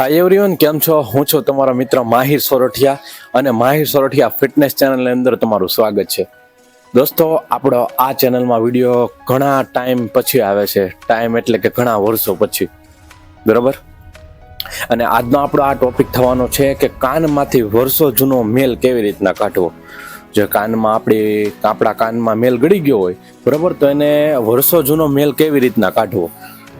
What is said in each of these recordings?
Hi everyone કેમ છો? હું છું તમારો મિત્ર માહિર સોરઠિયા અને માહિર સોરઠિયા ફિટનેસ ચેનલની અંદર તમારું સ્વાગત છે. દોસ્તો, આપણો આ ચેનલમાં વીડિયો ઘણા ટાઈમ પછી આવે છે. ટાઈમ એટલે કે ઘણા વર્ષો પછી. બરાબર? અને આજનો આપણો આ ટોપિક થવાનો છે કે કાનમાંથી વર્ષો જૂનો મેલ કેવી રીતના કાઢવો? જે કાનમાં આપણી, આપણા કાનમાં મેલ ગળી ગયો હોય, બરાબર, તો એને વર્ષો જૂનો મેલ કેવી રીતના કાઢવો?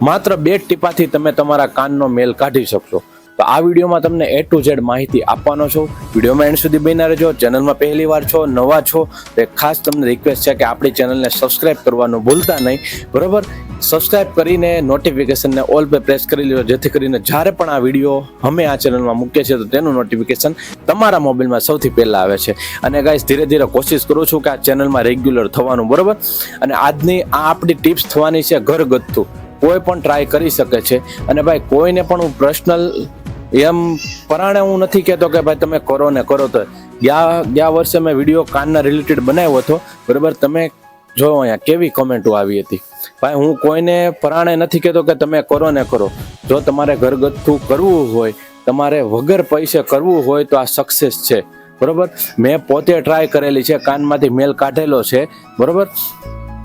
માત્ર બે ટીપાથી તમે તમારા કાનનો મેલ કાઢી શકશો. તો આ વિડીયોમાં તમને એ ટુ ઝેડ માહિતી આપવાનો છું. વિડીયોમાં એન્ડ સુધી બની રહેજો. ચેનલમાં પહેલી વાર છો, નવા છો, તો ખાસ તમને રિક્વેસ્ટ છે કે આપણી ચેનલને સબસ્ક્રાઇબ કરવાનું ભૂલતા નહીં. બરોબર? સબસ્ક્રાઇબ કરીને નોટિફિકેશનને ઓલ પર પ્રેસ કરી લેજો જેથી કરીને જ્યારે પણ આ વીડિયો અમે આ ચેનલમાં મૂકીએ છીએ, તો તેનું નોટિફિકેશન તમારા મોબાઈલમાં સૌથી પહેલાં આવે છે. અને ગાઈસ ધીરે ધીરે કોશિશ કરું છું કે આ ચેનલમાં રેગ્યુલર થવાનું, બરાબર? અને આજની આ આપણી ટિપ્સ થવાની છે ઘરગથ્થુ. કોઈ પણ ટ્રાય કરી શકે છે. અને ભાઈ, કોઈને પણ હું પર્સનલ એમ પરાણે હું નથી કહેતો કે ભાઈ તમે કરો ને કરો તો. ગયા ગયા વર્ષે મેં વીડિયો કાનના રિલેટેડ બનાવ્યો હતો. બરાબર? તમે જો અહીંયા કેવી કોમેન્ટો આવી હતી? ભાઈ, હું કોઈને પરાણે નથી કહેતો કે તમે કરો ને કરો. જો તમારે ઘરગથ્થું કરવું હોય, તમારે વગર પૈસે કરવું હોય તો આ સક્સેસ છે. બરોબર? મેં પોતે ટ્રાય કરેલી છે, કાનમાંથી મેલ કાઢેલો છે. બરોબર?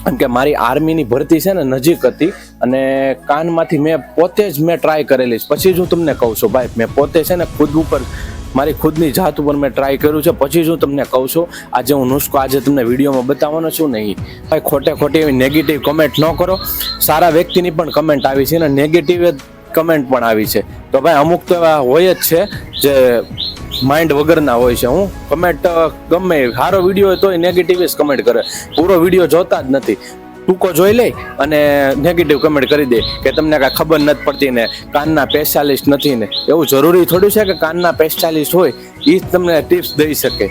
કે મારી આર્મીની ભરતી છે ને નજીક હતી અને કાનમાંથી મેં પોતે જ મેં ટ્રાય કરેલી છે. પછી જ હું તમને કહું છું, ભાઈ, મેં પોતે છે ને ખુદ ઉપર, મારી ખુદની જાત ઉપર મેં ટ્રાય કર્યું છે. પછી જ હું તમને કહું છું, આજે હું નુસ્ખો આજે તમને વિડીયોમાં બતાવવાનો છું નહીં. ભાઈ, ખોટે ખોટી એવી નેગેટિવ કમેન્ટ ન કરો. સારા વ્યક્તિની પણ કમેન્ટ આવી છે અને નેગેટિવ કમેન્ટ પણ આવી છે. તો ભાઈ, અમુક તો એવા હોય જ છે જે માઇન્ડ વગરના હોય છે. હું કમેન્ટ ગમે સારો વીડિયો હોય તોય નેગેટિવ જ કમેન્ટ કરે. પૂરો વીડિયો જોતા જ નથી. ટૂંકો જોઈ લે અને નેગેટિવ કમેન્ટ કરી દે કે તમને કાંઈ ખબર નથી પડતી ને કાનના પેશાલિસ્ટ નથી ને. એવું જરૂરી થોડું છે કે કાનના પેશાલિસ્ટ હોય એ જ તમને ટિપ્સ દઈ શકે.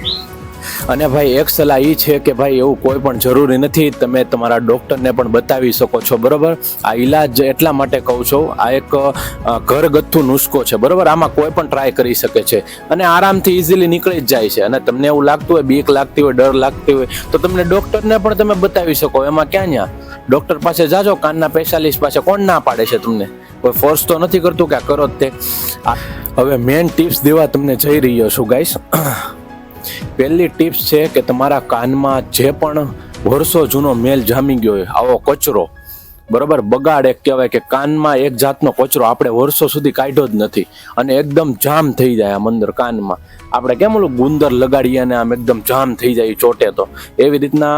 અને ભાઈ, એક સલાહ એ છે કે ભાઈ, એવું કોઈ પણ જરૂરી નથી. તમે તમારા ડૉક્ટરને પણ બતાવી શકો છો, બરાબર? આ ઈલાજ એટલા માટે કહું છું, આ એક ઘરગથ્થુ નુસ્ખો છે, બરાબર? આમાં કોઈ પણ ટ્રાય કરી શકે છે. અને આરામથી ઇઝીલી નીકળી જ જાય છે. અને તમને એવું લાગતું હોય, બીક લાગતી હોય, ડર લાગતી હોય, તો તમને ડૉક્ટરને પણ તમે બતાવી શકો. એમાં ક્યાં ન્યા? ડૉક્ટર પાસે જાજો, કાનના સ્પેશિયાલિસ્ટ પાસે. કોણ ના પાડે છે તમને? કોઈ ફોર્સ તો નથી કરતું કે આ કરો જ તે. હવે મેઇન ટિપ્સ દેવા તમને જઈ રહ્યો છું ગાઈસ પહેલી ટિપ્સ છે કે તમારા કાનમાં જે પણ વર્ષો જૂનો મેલ જામી ગયો હોય, આવો કચરો. બરાબર? બગાડ એક કહેવાય કે કાનમાં એક જાતનો કચરો આપણે વર્ષો સુધી કાઢ્યો જ નથી અને એકદમ જામ થઈ જાય આમ અંદર કાનમાં. આપણે કેમ ઓલું ગુંદર લગાડીએ અને આમ એકદમ જામ થઈ જાય ચોટે તો? એવી રીતના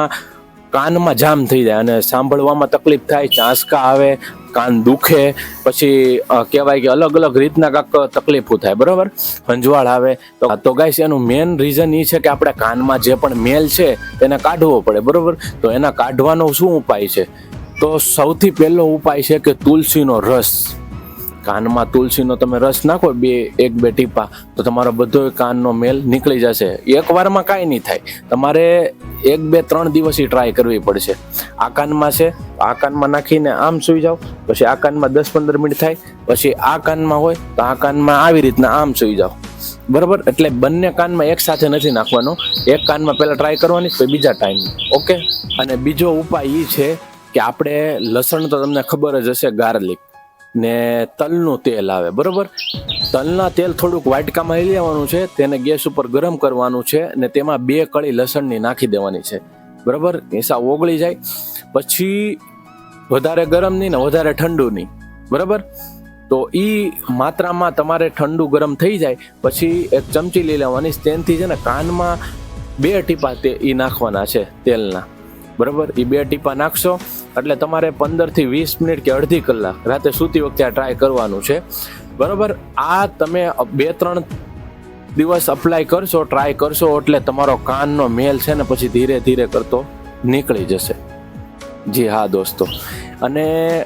કાનમાં જામ થઈ જાય અને સાંભળવામાં તકલીફ થાય, ચાંસકા આવે કાન દુખે, પછી કહેવાય કે અલગ અલગ રીતના કાંક તકલીફો થાય, બરાબર? ખંજવાળ આવે. તો તો ગાઈસ, એનું મેઇન રીઝન એ છે કે આપણે કાનમાં જે પણ મેલ છે તેને કાઢવો પડે, બરાબર? તો એના કાઢવાનો શું ઉપાય છે? તો સૌથી પહેલો ઉપાય છે કે તુલસીનો રસ. કાનમાં તુલસીનો તમે રસ નાખો બે, એક, બે ટીપા, તો તમારો બધો કાનનો મેલ નીકળી જશે. એક વારમાં કાંઈ નહીં થાય. તમારે એક, બે, ત્રણ દિવસ ટ્રાય કરવી પડશે. આ કાનમાં છે, આ કાનમાં નાખીને આમ સૂઈ જાઓ, પછી આ કાનમાં દસ, પંદર મિનિટ થાય, પછી આ કાનમાં હોય, તો આ કાનમાં આવી રીતના આમ સૂઈ જાઓ. બરાબર? એટલે બંને કાનમાં એક સાથે નથી નાખવાનો. એક કાનમાં પહેલાં ટ્રાય કરવાની, પછી બીજા ટાઈમ ઓકે અને બીજો ઉપાય એ છે કે આપણે લસણ તો તમને ખબર જ હશે ગાર્લિક ને તલનું તેલ આવે, બરોબર? તલના તેલ થોડુંક વાટકામાં લઈ લેવાનું છે, તેને ગેસ ઉપર ગરમ કરવાનું છે ને તેમાં બે કળી લસણની નાખી દેવાની છે, બરાબર? ઘેસા ઓગળી જાય. પછી વધારે ગરમ નહીં ને વધારે ઠંડુ નહીં બરાબર? તો એ માત્રામાં તમારે ઠંડુ ગરમ થઈ જાય, પછી એક ચમચી લઈ લેવાની તેનથી છે ને કાનમાં બે ટીપા તે એ નાખવાના છે તેલના, બરાબર? એ બે ટીપા નાખશો એટલે તમારે પંદરથી વીસ મિનિટ કે અડધી કલાક રાતે સૂતી વખતે આ ટ્રાય કરવાનું છે. બરાબર? આ તમે બે, ત્રણ દિવસ અપ્લાય કરશો ટ્રાય કરશો, એટલે તમારો કાનનો મેલ છે ને પછી ધીરે ધીરે કરતો નીકળી જશે. જી હા, દોસ્તો. અને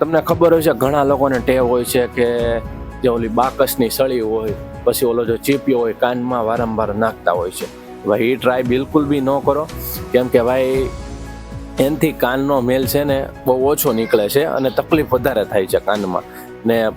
તમને ખબર હોય છે ઘણા લોકોને ટેવ હોય છે કે જે ઓલી બાકસની સળી હોય, પછી ઓલો જો ચીપ્યો હોય, કાનમાં વારંવાર નાખતા હોય છે. ભાઈ, એ ટ્રાય બિલકુલ બી ન કરો. કેમ કે ભાઈ એનથી કાનનો મેલ છે ને બહુ ઓછો નીકળે છે અને તકલીફ વધારે થાય છે કાનમાં. ને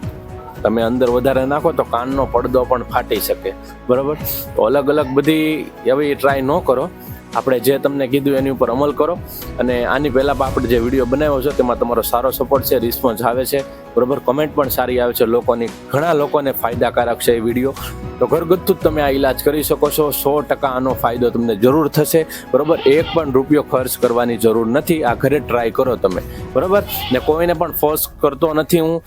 તમે અંદર વધારે નાખો તો કાનનો પડદો પણ ફાટી શકે. બરાબર? તો અલગ અલગ બધી એવી ટ્રાય ન કરો. આપણે જે તમને કીધું એની ઉપર અમલ કરો. અને આની પહેલાં પણ આપણે જે વીડિયો બનાવ્યો છે, તેમાં તમારો સારો સપોર્ટ છે રિસ્પોન્સ આવે છે. બરોબર કમેન્ટ પણ સારી આવે છે. લોકોની, ઘણા લોકોને ફાયદાકારક છે એ વીડિયો. તો ઘરગથ્થુ જ તમે આ ઈલાજ કરી શકો છો. સો ટકા આનો ફાયદો તમને જરૂર થશે. બરોબર, એક પણ રૂપિયો ખર્ચ કરવાની જરૂર નથી. આ ઘરે ટ્રાય કરો તમે. બરોબર? ને કોઈને પણ ફોર્સ કરતો નથી હું.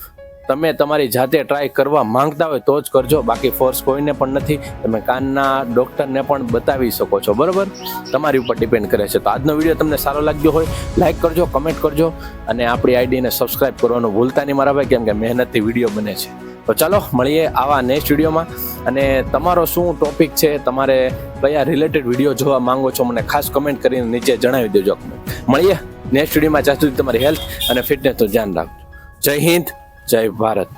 તમે તમારી જાતે ટ્રાય કરવા માંગતા હોય તો જ કરજો. બાકી ફોર્સ કોઈને પણ નથી. તમે કાનના ડૉક્ટરને પણ બતાવી શકો છો. બરાબર? તમારી ઉપર ડિપેન્ડ કરે છે. તો આજનો વીડિયો તમને સારો લાગ્યો હોય લાઇક કરજો કમેન્ટ કરજો અને આપણી આઈડીને સબસ્ક્રાઇબ કરવાનું ભૂલતા નહીં મારા ભાઈ, કેમ કે મહેનતથી વીડિયો બને છે. તો ચાલો, મળીએ આવા નેક્સ્ટ વિડીયોમાં. અને તમારો શું ટોપિક છે, તમારે કયા રિલેટેડ વીડિયો જોવા માંગો છો, મને ખાસ કમેન્ટ કરીને નીચે જણાવી દેજો. મળીએ નેક્સ્ટ વિડીયોમાં. જ્યાં સુધી તમારી હેલ્થ અને ફિટનેસનું ધ્યાન રાખજો. જય હિન્દ. જય ભારત.